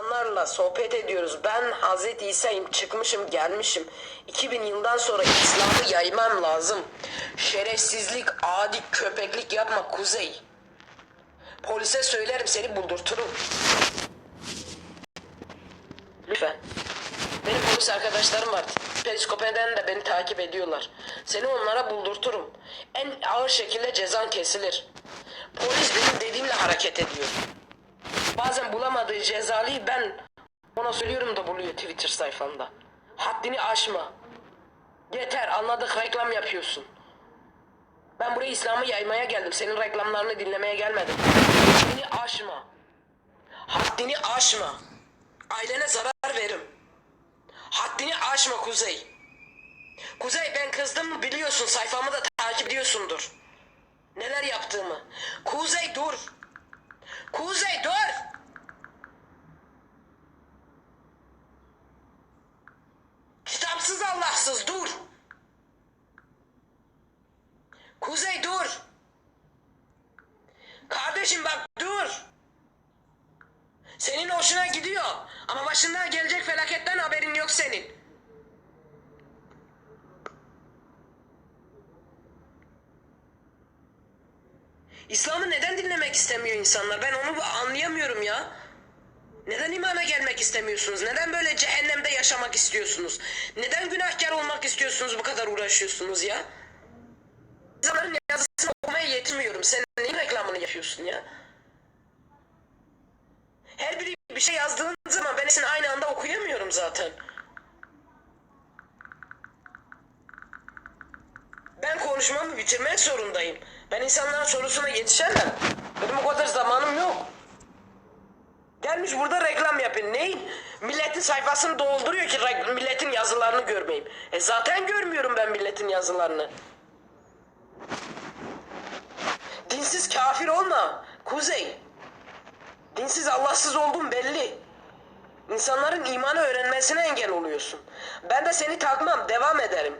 İnsanlarla sohbet ediyoruz. Ben Hazreti İsa'yım, çıkmışım, gelmişim. 2000 yıldan sonra İslam'ı yaymam lazım. Şerefsizlik, adi köpeklik yapma Kuzey. Polise söylerim seni buldurturum. Lütfen. Benim polis arkadaşlarım var. Periskopeden de beni takip ediyorlar. Seni onlara buldurturum. En ağır şekilde cezan kesilir. Polis benim dediğimle hareket ediyor. Bazen bulamadığı cezalıyı ben ona söylüyorum da buluyor Twitter sayfamda. Haddini aşma. Yeter anladık reklam yapıyorsun. Ben buraya İslam'ı yaymaya geldim. Senin reklamlarını dinlemeye gelmedim. Haddini aşma. Haddini aşma. Ailene zarar veririm. Haddini aşma Kuzey. Kuzey ben kızdım mı biliyorsun sayfamı da takip ediyorsundur. Neler yaptığımı. Kuzey dur. Kuzey dur. Kitapsız Allahsız dur. Kuzey dur. Kardeşim bak dur. Senin hoşuna gidiyor. Ama başından gelecek felaketten haberin yok senin. İslam'ı neden dinlemek istemiyor insanlar? Ben onu anlayamıyorum ya. Neden imana gelmek istemiyorsunuz? Neden böyle cehennemde yaşamak istiyorsunuz? Neden günahkar olmak istiyorsunuz bu kadar uğraşıyorsunuz ya? İnsanların yazısını okumaya yetmiyorum. Sen neyin reklamını yapıyorsun ya? Her biri bir şey yazdığın zaman ben hepsini aynı anda okuyamıyorum zaten. Ben konuşmamı bitirmek zorundayım. Ben insanların sorusuna yetişemem. Benim o kadar zamanım yok. Gelmiş burada reklam yapın. Neyin? Milletin sayfasını dolduruyor ki milletin yazılarını görmeyeyim. E zaten görmüyorum ben milletin yazılarını. Dinsiz kafir olma. Kuzey. Dinsiz Allahsız olduğun belli. İnsanların imanı öğrenmesine engel oluyorsun. Ben de seni takmam, devam ederim.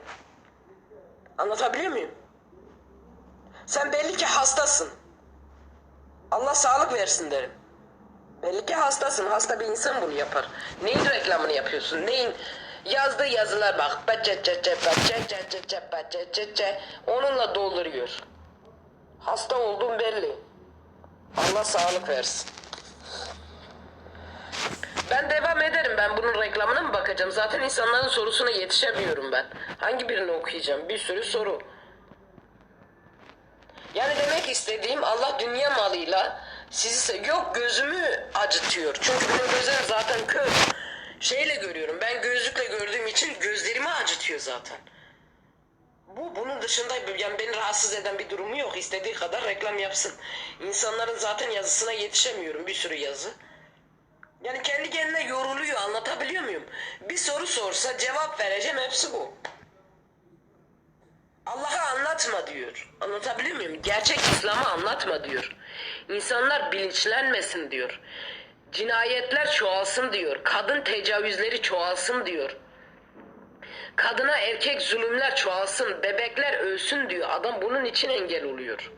Anlatabiliyor muyum? Sen belli ki hastasın. Allah sağlık versin derim. Belli ki hastasın. Hasta bir insan bunu yapar. Neyin reklamını yapıyorsun? Neyin yazdığı yazılar bak. Ce ce ce bece ce ce. Onunla dolduruyor. Hasta olduğun belli. Allah sağlık versin. Ben devam ederim. Ben bunun reklamına mı bakacağım? Zaten insanların sorusuna yetişemiyorum ben. Hangi birini okuyacağım? Bir sürü soru. Yani demek istediğim Allah dünya malıyla sizi yok gözümü acıtıyor. Çünkü benim gözlerim zaten kör. Şeyle görüyorum. Ben gözlükle gördüğüm için gözlerimi acıtıyor zaten. Bu bunun dışında yani beni rahatsız eden bir durumu yok. İstediği kadar reklam yapsın. İnsanların zaten yazısına yetişemiyorum. Bir sürü yazı. Yani kendi kendine yoruluyor. Anlatabiliyor muyum? Bir soru sorsa cevap vereceğim. Hepsi bu. Allah'ı anlatma diyor. Anlatabiliyor muyum? Gerçek İslam'ı anlatma diyor. İnsanlar bilinçlenmesin diyor. Cinayetler çoğalsın diyor. Kadın tecavüzleri çoğalsın diyor. Kadına erkek zulümler çoğalsın, bebekler ölsün diyor. Adam bunun için engel oluyor.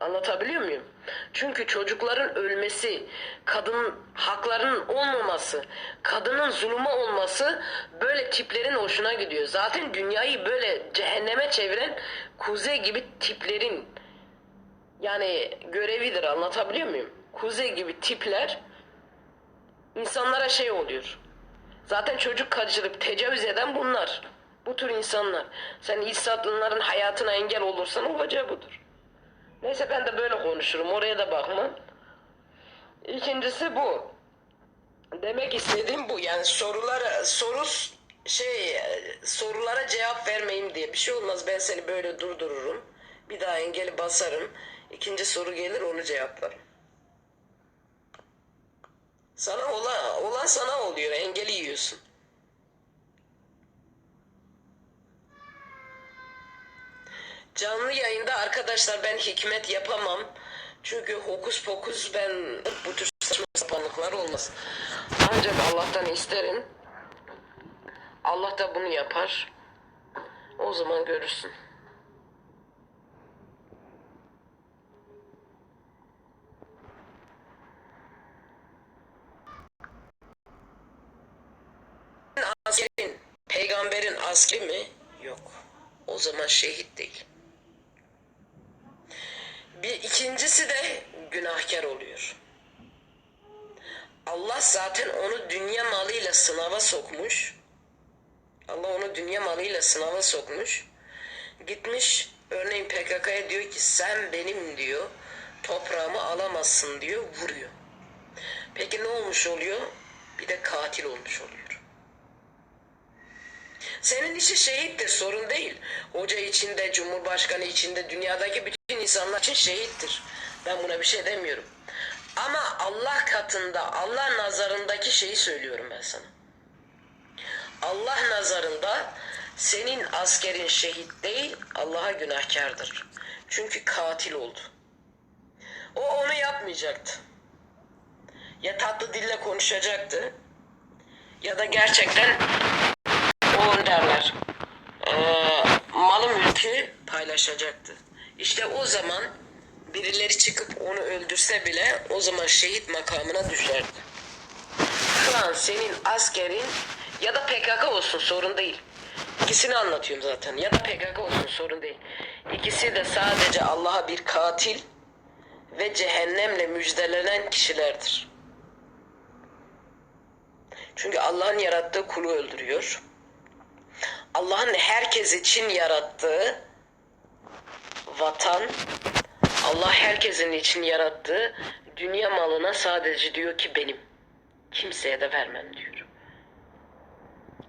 Anlatabiliyor muyum? Çünkü çocukların ölmesi, kadın haklarının olmaması, kadının zulüme olması böyle tiplerin hoşuna gidiyor. Zaten dünyayı böyle cehenneme çeviren kuzey gibi tiplerin yani görevidir anlatabiliyor muyum? Kuzey gibi tipler insanlara şey oluyor. Zaten çocuk kaçırıp tecavüz eden bunlar. Bu tür insanlar. Sen İsa'nların hayatına engel olursan olacağı budur. Neyse ben de böyle konuşurum. Oraya da bakmam. İkincisi bu. Demek istediğim bu. Yani sorulara soru şey sorulara cevap vermeyeyim diye bir şey olmaz. Ben seni böyle durdururum. Bir daha engeli basarım. İkinci soru gelir onu cevaplarım. Sana olan, olan sana oluyor. Engeli yiyorsun. Canlı yayında arkadaşlar ben hikmet yapamam. Çünkü hokus pokus ben bu tür saçma sapanlıklar olmaz. Ancak Allah'tan isterim. Allah da bunu yapar. O zaman görürsün. askerin, peygamberin asli mi? Yok. O zaman şehit değil. Bir ikincisi de günahkar oluyor. Allah zaten onu dünya malıyla sınava sokmuş. Allah onu dünya malıyla sınava sokmuş. Gitmiş örneğin PKK'ya diyor ki sen benim diyor toprağımı alamazsın diyor vuruyor. Peki ne olmuş oluyor? Bir de katil olmuş oluyor. Senin işi şehittir sorun değil. Hoca içinde, cumhurbaşkanı içinde, dünyadaki bütün insanlar için şehittir. Ben buna bir şey demiyorum. Ama Allah katında, Allah nazarındaki şeyi söylüyorum ben sana. Allah nazarında senin askerin şehit değil, Allah'a günahkardır. Çünkü katil oldu. O onu yapmayacaktı. Ya tatlı dille konuşacaktı ya da gerçekten o derler eee malı mülkü paylaşacaktı. İşte o zaman birileri çıkıp onu öldürse bile o zaman şehit makamına düşerdi. Şu an senin askerin ya da PKK olsun sorun değil. İkisini anlatıyorum zaten. Ya da PKK olsun sorun değil. İkisi de sadece Allah'a bir katil ve cehennemle müjdelenen kişilerdir. Çünkü Allah'ın yarattığı kulu öldürüyor. Allah'ın herkes için yarattığı vatan, Allah herkesin için yarattığı dünya malına sadece diyor ki benim. Kimseye de vermem diyor.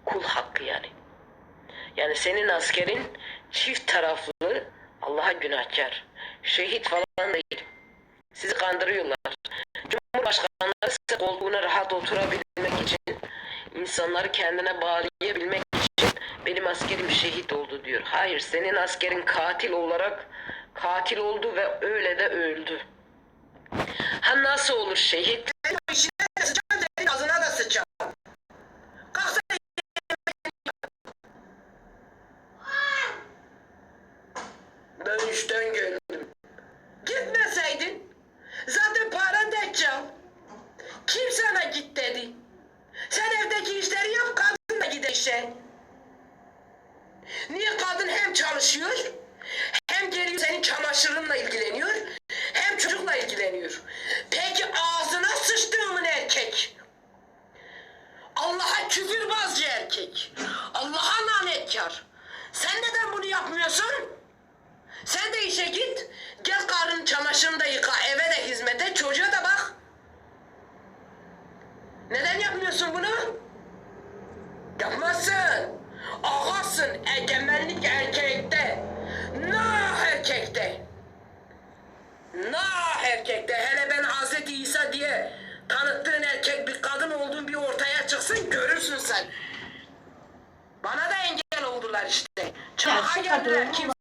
Kul hakkı yani. Yani senin askerin çift taraflı Allah'a günahkar. Şehit falan değil. Sizi kandırıyorlar. Cumhurbaşkanları ise koltuğuna rahat oturabilmek için, insanları kendine bağlayabilmek için benim askerim şehit oldu diyor. Hayır, senin askerin katil olarak katil oldu ve öyle de öldü. Ha nasıl olur şehit? İşine de sıçan senin ağzına da sıçan. Kalksa Dönüşten geldim. gitmeseydin. Zaten paran da çal. Kim sana git dedi. Sen evdeki işleri yap kadın da gider işe. Niye kadın hem çalışıyor hem geliyor senin çamaşırınla ilgileniyor hem çocukla ilgileniyor. Peki ağzına sıçtığımın erkek. Allah'a küfürbazcı erkek. Allah'a lanetkar. Sen neden bunu yapmıyorsun? Sen de işe git. Gel karının çamaşırını da yıka. Eve de hizmete. Çocuğa da bak. Görürsün sen. Bana da engel oldular işte. Gerçek geldiler. Kimse